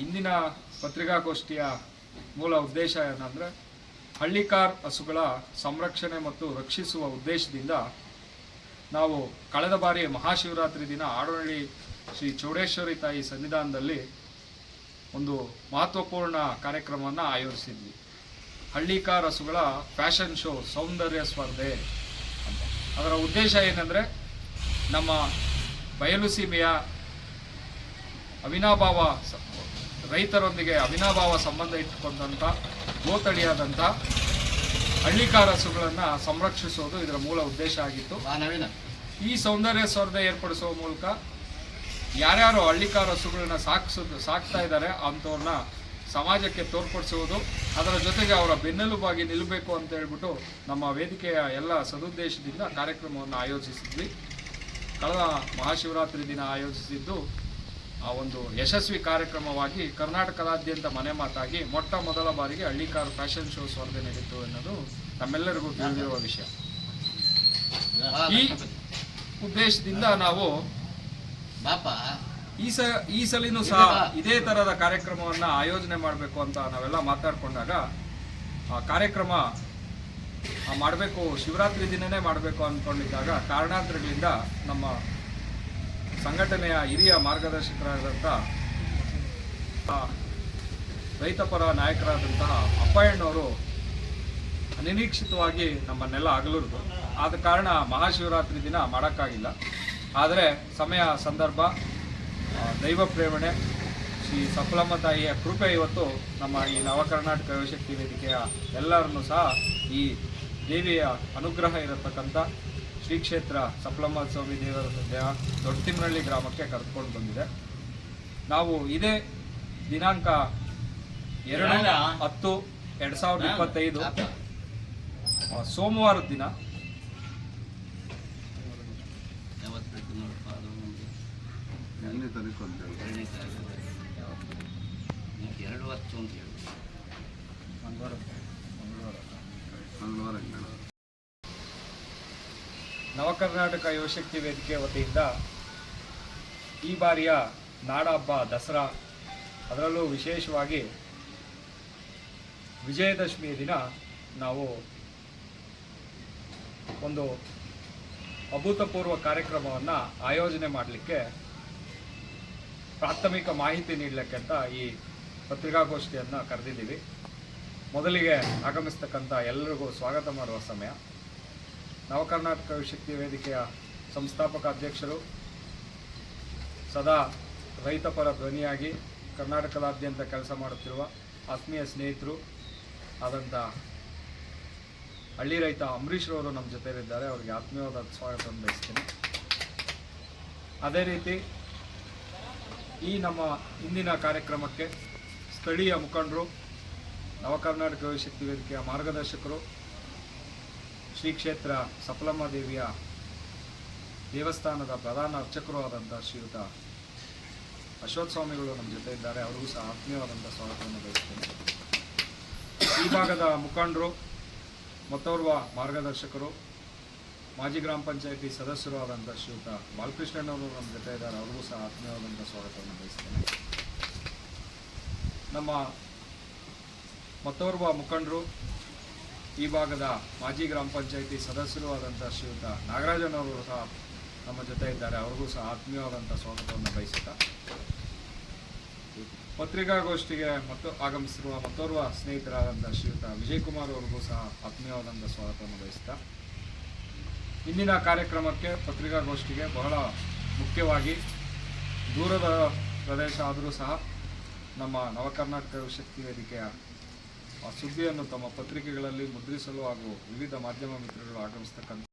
ಇಂದಿನ ಪತ್ರಿಕಾಗೋಷ್ಠಿಯ ಮೂಲ ಉದ್ದೇಶ ಏನಂದರೆ ಹಳ್ಳಿಕಾರ್ ಹಸುಗಳ ಸಂರಕ್ಷಣೆ ಮತ್ತು ರಕ್ಷಿಸುವ ಉದ್ದೇಶದಿಂದ ನಾವು ಕಳೆದ ಬಾರಿ ಮಹಾಶಿವರಾತ್ರಿ ದಿನ ಆಡೋಳ್ಳಿ ಶ್ರೀ ಚೌಡೇಶ್ವರಿ ತಾಯಿ ಸನ್ನಿಧಾನದಲ್ಲಿ ಒಂದು ಮಹತ್ವಪೂರ್ಣ ಕಾರ್ಯಕ್ರಮವನ್ನು ಆಯೋಜಿಸಿದ್ವಿ. ಹಳ್ಳಿಕಾರ್ ಹಸುಗಳ ಫ್ಯಾಷನ್ ಶೋ, ಸೌಂದರ್ಯ ಸ್ಪರ್ಧೆ ಅದರ ಉದ್ದೇಶ ಏನಂದರೆ ನಮ್ಮ ಬಯಲು ಸೀಮೆಯ ಅವಿನಾಭಾವ ರೈತರೊಂದಿಗೆ ಅವಿನಾಭಾವ ಸಂಬಂಧ ಇಟ್ಟುಕೊಂಡಂಥ ಗೋತಳಿಯಾದಂಥ ಹಳ್ಳಿಕಾರ ಹಸುಗಳನ್ನು ಸಂರಕ್ಷಿಸೋದು ಇದರ ಮೂಲ ಉದ್ದೇಶ ಆಗಿತ್ತು. ಈ ಸೌಂದರ್ಯ ಸ್ಪರ್ಧೆ ಏರ್ಪಡಿಸುವ ಮೂಲಕ ಯಾರ್ಯಾರು ಹಳ್ಳಿಕಾರ ಹಸುಗಳನ್ನ ಸಾಕಿಸೋದು ಸಾಕ್ತಾ ಇದ್ದಾರೆ ಅಂಥವ್ರನ್ನ ಸಮಾಜಕ್ಕೆ ತೋರ್ಪಡಿಸುವುದು ಅದರ ಜೊತೆಗೆ ಅವರ ಬೆನ್ನೆಲುಬಾಗಿ ನಿಲ್ಲಬೇಕು ಅಂತ ಹೇಳ್ಬಿಟ್ಟು ನಮ್ಮ ವೇದಿಕೆಯ ಎಲ್ಲ ಸದುದ್ದೇಶದಿಂದ ಕಾರ್ಯಕ್ರಮವನ್ನು ಆಯೋಜಿಸಿದ್ವಿ. ಕಳೆದ ಮಹಾಶಿವರಾತ್ರಿ ದಿನ ಆಯೋಜಿಸಿದ್ದು ಆ ಒಂದು ಯಶಸ್ವಿ ಕಾರ್ಯಕ್ರಮವಾಗಿ ಕರ್ನಾಟಕದಾದ್ಯಂತ ಮನೆ ಮಾತಾಗಿ ಮೊಟ್ಟ ಮೊದಲ ಬಾರಿಗೆ ಹಳ್ಳಿಕಾರ್ ಫ್ಯಾಷನ್ ಶೋ ಸ್ಪರ್ಧೆ ನಡೀತು ಅನ್ನೋದು ನಮ್ಮೆಲ್ಲರಿಗೂ ತಿಳಿದಿರುವ ವಿಷಯ. ಈ ಉದ್ದೇಶದಿಂದ ನಾವು ಈ ಸ ಈ ಸಲಿನೂ ಸಹ ಇದೇ ತರಹದ ಕಾರ್ಯಕ್ರಮವನ್ನ ಆಯೋಜನೆ ಮಾಡಬೇಕು ಅಂತ ನಾವೆಲ್ಲ ಮಾತಾಡ್ಕೊಂಡಾಗ ಆ ಕಾರ್ಯಕ್ರಮ ಮಾಡಬೇಕು ಶಿವರಾತ್ರಿ ದಿನನೇ ಮಾಡಬೇಕು ಅಂದ್ಕೊಂಡಿದ್ದಾಗ ಕಾರಣಾಂತರಗಳಿಂದ ನಮ್ಮ ಸಂಘಟನೆಯ ಹಿರಿಯ ಮಾರ್ಗದರ್ಶಕರಾದಂಥ ರೈತಪರ ನಾಯಕರಾದಂತಹ ಅಪ್ಪಯ್ಯಣ್ಣವರು ಅನಿರೀಕ್ಷಿತವಾಗಿ ನಮ್ಮನ್ನೆಲ್ಲ ಆಗಲರು ಆದ ಕಾರಣ ಮಹಾಶಿವರಾತ್ರಿ ದಿನ ಮಾಡೋಕ್ಕಾಗಿಲ್ಲ. ಆದರೆ ಸಮಯ, ಸಂದರ್ಭ ದೈವ ಪ್ರೇರಣೆ, ಶ್ರೀ ಸಫಲಮ್ಮ ತಾಯಿಯ ಕೃಪೆ ಇವತ್ತು ನಮ್ಮ ಈ ನವಕರ್ನಾಟಕ ಯುವಶಕ್ತಿ ವೇದಿಕೆಯ ಎಲ್ಲರನ್ನೂ ಸಹ ಈ ದೇವಿಯ ಅನುಗ್ರಹ ಇರತಕ್ಕಂಥ ಶ್ರೀ ಕ್ಷೇತ್ರ ಸಪ್ಲಮ್ಮ ಸ್ವಾಮಿ ದೇವರ ದೊಡ್ಡ ತಿಮ್ಮನಹಳ್ಳಿ ಗ್ರಾಮಕ್ಕೆ ಕರೆದುಕೊಂಡು ಬಂದಿದೆ ನಾವು ಇದೇ ದಿನಾಂಕ ಎರಡು ಹತ್ತು ಎರಡು ಸಾವಿರದ ಇಪ್ಪತ್ತೈದು ಸೋಮವಾರ ಸೋಮವಾರದ ದಿನ ಮಂಗಳವಾರ ಮಂಗಳವಾರ ನೋಡಪ್ಪ ಅದು ನಮ್ಗೆ ಎರಡನೇ ತಾರೀಕು ಅಂತ ಹೇಳಿ ಎರಡನೇ ತಾರೀಕು ಎರಡು ಹತ್ತು ಅಂತ ಹೇಳಿ ಮಂಗಳವಾರ ಮಂಗಳವಾರ ಮಂಗಳವಾರ ಜ್ಞಾನ ನವಕರ್ನಾಟಕ ಯುವಶಕ್ತಿ ವೇದಿಕೆ ವತಿಯಿಂದ ಈ ಬಾರಿಯ ನಾಡ ಹಬ್ಬ ದಸರಾ, ಅದರಲ್ಲೂ ವಿಶೇಷವಾಗಿ ವಿಜಯದಶಮಿ ದಿನ ನಾವು ಒಂದು ಅಭೂತಪೂರ್ವ ಕಾರ್ಯಕ್ರಮವನ್ನು ಆಯೋಜನೆ ಮಾಡಲಿಕ್ಕೆ ಪ್ರಾಥಮಿಕ ಮಾಹಿತಿ ನೀಡಲಿಕ್ಕೆ ಅಂತ ಈ ಪತ್ರಿಕಾಗೋಷ್ಠಿಯನ್ನು ಕರೆದಿದ್ದೀವಿ. ಮೊದಲಿಗೆ ಆಗಮಿಸ್ತಕ್ಕಂಥ ಎಲ್ಲರಿಗೂ ಸ್ವಾಗತ ಮಾಡುವ ಸಮಯ. ನವಕರ್ನಾಟಕ ವಿಶಕ್ತಿ ವೇದಿಕೆಯ ಸಂಸ್ಥಾಪಕ ಅಧ್ಯಕ್ಷರು, ಸದಾ ರೈತಪರ ಧ್ವನಿಯಾಗಿ ಕರ್ನಾಟಕದಾದ್ಯಂತ ಕೆಲಸ ಮಾಡುತ್ತಿರುವ ಆತ್ಮೀಯ ಸ್ನೇಹಿತರು ಆದಂಥ ಹಳ್ಳಿ ರೈತ ಅಂಬರೀಷ್ ರವರು ನಮ್ಮ ಜೊತೆಯಲ್ಲಿದ್ದಾರೆ ಅವರಿಗೆ ಆತ್ಮೀಯವಾದ ಸ್ವಾಗತವನ್ನು ಬಯಸ್ತೀನಿ. ಅದೇ ರೀತಿ ಈ ನಮ್ಮ ಇಂದಿನ ಕಾರ್ಯಕ್ರಮಕ್ಕೆ ಸ್ಥಳೀಯ ಮುಖಂಡರು, ನವಕರ್ನಾಟಕ ಶಕ್ತಿ ವೇದಿಕೆಯ ಮಾರ್ಗದರ್ಶಕರು ಶ್ರೀ ಕ್ಷೇತ್ರ ಸಫಲಮ್ಮ ದೇವಿಯ ದೇವಸ್ಥಾನದ ಪ್ರಧಾನ ಅರ್ಚಕರು ಆದಂಥ ಶ್ರೀಯುತ ಅಶ್ವಥ್ ಸ್ವಾಮಿಗಳು ನಮ್ಮ ಜೊತೆ ಇದ್ದಾರೆ. ಅವರಿಗೂ ಸಹ ಆತ್ಮೀಯವಾದಂಥ ಸ್ವಾಗತವನ್ನು ಬಯಸ್ತೇನೆ. ಈ ಭಾಗದ ಮುಖಂಡರು, ಮತ್ತೋರ್ವ ಮಾರ್ಗದರ್ಶಕರು, ಮಾಜಿ ಗ್ರಾಮ ಪಂಚಾಯಿತಿ ಸದಸ್ಯರು ಆದಂಥ ಶ್ರೀಯುತ ಬಾಲಕೃಷ್ಣನವರು ನಮ್ಮ ಜೊತೆ ಇದ್ದಾರೆ. ಅವರಿಗೂ ಸಹ ಆತ್ಮೀಯವಾದಂಥ ಸ್ವಾಗತವನ್ನು ಬಯಸ್ತೇನೆ. ನಮ್ಮ ಮತ್ತೋರ್ವ ಮುಖಂಡರು ಈ ಭಾಗದ ಮಾಜಿ ಗ್ರಾಮ ಪಂಚಾಯಿತಿ ಸದಸ್ಯರು ಆದಂಥ ಶ್ರೀಯುತ ನಾಗರಾಜನವರು ಸಹ ನಮ್ಮ ಜೊತೆ ಇದ್ದಾರೆ. ಅವ್ರಿಗೂ ಸಹ ಆತ್ಮೀಯವಾದಂಥ ಸ್ವಾಗತವನ್ನು ಬಯಸುತ್ತಾ. ಪತ್ರಿಕಾಗೋಷ್ಠಿಗೆ ಮತ್ತು ಆಗಮಿಸಿರುವ ಮತ್ತೋರ್ವ ಸ್ನೇಹಿತರಾದಂಥ ಶ್ರೀಯುತ ವಿಜಯ್ ಕುಮಾರ್ ಅವ್ರಿಗೂ ಸಹ ಆತ್ಮೀಯವಾದಂಥ ಸ್ವಾಗತವನ್ನು ಬಯಸುತ್ತಾ. ಇಂದಿನ ಕಾರ್ಯಕ್ರಮಕ್ಕೆ ಪತ್ರಿಕಾಗೋಷ್ಠಿಗೆ ಬಹಳ ಮುಖ್ಯವಾಗಿ ದೂರದ ಪ್ರದೇಶ ಆದರೂ ಸಹ ನಮ್ಮ ನವಕರ್ನಾಟಕ ಶಕ್ತಿ ವೇದಿಕೆಯ ಆ ಸುದ್ದಿಯನ್ನು ತಮ್ಮ ಪತ್ರಿಕೆಗಳಲ್ಲಿ ಮುದ್ರಿಸಲು ಹಾಗೂ ವಿವಿಧ ಮಾಧ್ಯಮ ಮಿತ್ರಗಳು ಆಗಮಿಸ್ತಕ್ಕಂಥ